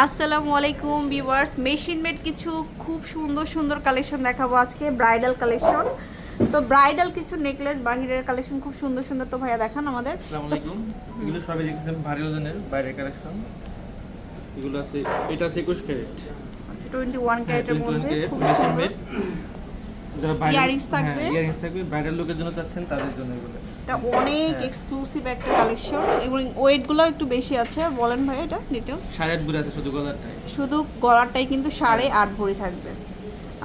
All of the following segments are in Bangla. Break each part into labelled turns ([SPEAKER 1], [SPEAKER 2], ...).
[SPEAKER 1] আসসালামু আলাইকুম ভিউয়ার্স মেশিন মেড কিছু খুব সুন্দর সুন্দর কালেকশন দেখাবো আজকে ব্রাইডাল কালেকশন। তো ব্রাইডাল কিছু নেকলেস বাহিরের কালেকশন খুব সুন্দর সুন্দর তো ভাইয়া দেখান আমাদের।
[SPEAKER 2] আসসালামু আলাইকুম। এগুলো সবই দেখতেছেন ভারী ওজনের বাইরের কালেকশন। এগুলো আছে এটা আছে একুশ ক্যারেট।
[SPEAKER 1] আচ্ছা টোয়েন্টি ওয়ান ক্যারেটের মধ্যে খুব সুন্দর।
[SPEAKER 2] যারা বাইরে
[SPEAKER 1] Earrings থাকবে?
[SPEAKER 2] ইয়ারিংস থাকবে বাইরের লোকের জন্য চাচ্ছেন তাদের জন্য এগুলো।
[SPEAKER 1] এটা অনেক
[SPEAKER 2] হ্যাঁ।
[SPEAKER 1] এক্সক্লুসিভ একটা কালেকশন এবং ওয়েটগুলো একটু বেশি আছে। বলেন ভাই এটা ডিটেলস
[SPEAKER 2] সাড়ে আট বুড়ি আছে শুধু গলারটাই।
[SPEAKER 1] শুধু গলারটাই কিন্তু সাড়ে আট ভরি থাকবে।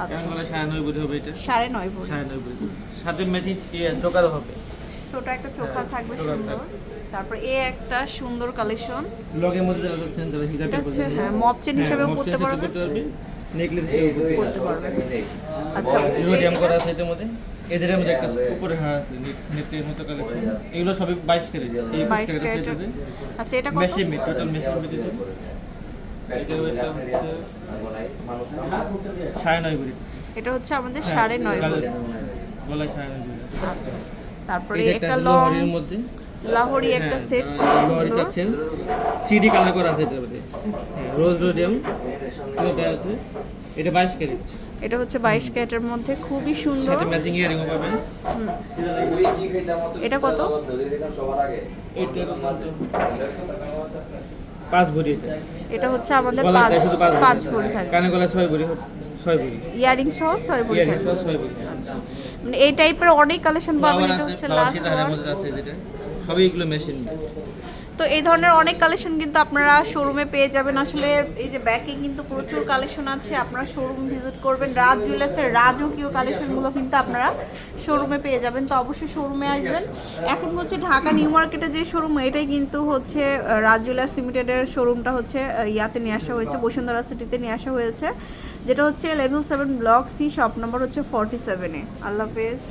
[SPEAKER 1] আচ্ছা।
[SPEAKER 2] গলা সাড়ে নয় বুড়ি হবে এটা?
[SPEAKER 1] সাড়ে নয় ভরি।
[SPEAKER 2] সাড়ে নয় বুড়ি সাথে ম্যাচিং চোকারও হবে।
[SPEAKER 1] ছোট একটা চোখা
[SPEAKER 2] হ্যাঁ,
[SPEAKER 1] থাকবে সুন্দর। তারপর এ একটা সুন্দর কালেকশন
[SPEAKER 2] লগের মধ্যে
[SPEAKER 1] হ্যাঁ মপ চেন হিসেবেও পড়তে পারবে আচ্ছা।
[SPEAKER 2] রোডিয়াম করা আছে এটার মধ্যে এদের মধ্যে একটা উপরে হার আছে নেটের মতো কালেকশন এগুলো সবই ক্যারেট। ক্যারেট আছে
[SPEAKER 1] আচ্ছা এটা কত?
[SPEAKER 2] Machine made total machine made এটা। হচ্ছে সাড়ে নয় বুড়ি
[SPEAKER 1] এটা হচ্ছে আমাদের সাড়ে নয় ভরি।
[SPEAKER 2] গলায় সাড়ে নয়
[SPEAKER 1] আচ্ছা তারপরে একটা লং
[SPEAKER 2] মধ্যে।
[SPEAKER 1] লাহোরি একটা
[SPEAKER 2] হ্যাঁ,
[SPEAKER 1] সেট
[SPEAKER 2] লোহারি চাচ্ছেন। থ্রি কালার করা আছে এটার মধ্যে। হ্যাঁ রোজ রোডিয়াম এটা আছে। এটা বাইশ ক্যারেট।
[SPEAKER 1] এটা হচ্ছে বাইশ ক্যারেটের মধ্যে খুবই সুন্দর।
[SPEAKER 2] সাথে ম্যাচিং ইয়ারিংও পাবেন।
[SPEAKER 1] এটা কত?
[SPEAKER 2] এটা পাঁচ ভরি এটা।
[SPEAKER 1] এটা হচ্ছে আমাদের পাঁচ
[SPEAKER 2] পাঁচ ভরি।
[SPEAKER 1] থাকবে
[SPEAKER 2] কানে গলায় ছয় ভরি ছয় ভরি।
[SPEAKER 1] ইয়ারিং সহ ছয় ভরি
[SPEAKER 2] ইয়ারিং
[SPEAKER 1] থাকবে
[SPEAKER 2] ছয় ভরি।
[SPEAKER 1] আচ্ছা। মানে এই টাইপের অনেক কালেকশন পাবেন। এটা হচ্ছে লাস্ট
[SPEAKER 2] আছে সবই এগুলো মেশিন
[SPEAKER 1] তো এই ধরনের অনেক কালেকশন কিন্তু আপনারা শোরুমে পেয়ে যাবেন। আসলে এই যে ব্যাকে কিন্তু প্রচুর কালেকশন আছে, আপনারা শোরুম ভিজিট করবেন। রাজ জুয়েলার্সের রাজকীয় কালেকশনগুলো কিন্তু আপনারা শোরুমে পেয়ে যাবেন। তো অবশ্যই শোরুমে আসবেন। এখন হচ্ছে ঢাকা নিউ মার্কেটে যে শোরুম এটাই কিন্তু হচ্ছে রাজ জুয়েলার্স লিমিটেডের শোরুমটা হচ্ছে ইয়াতে নিয়ে আসা হয়েছে, বসুন্ধরা সিটিতে নিয়ে আসা হয়েছে। যেটা হচ্ছে level seven block C shop number হচ্ছে ফর্টি সেভেনে আল্লাহ হাফেজ।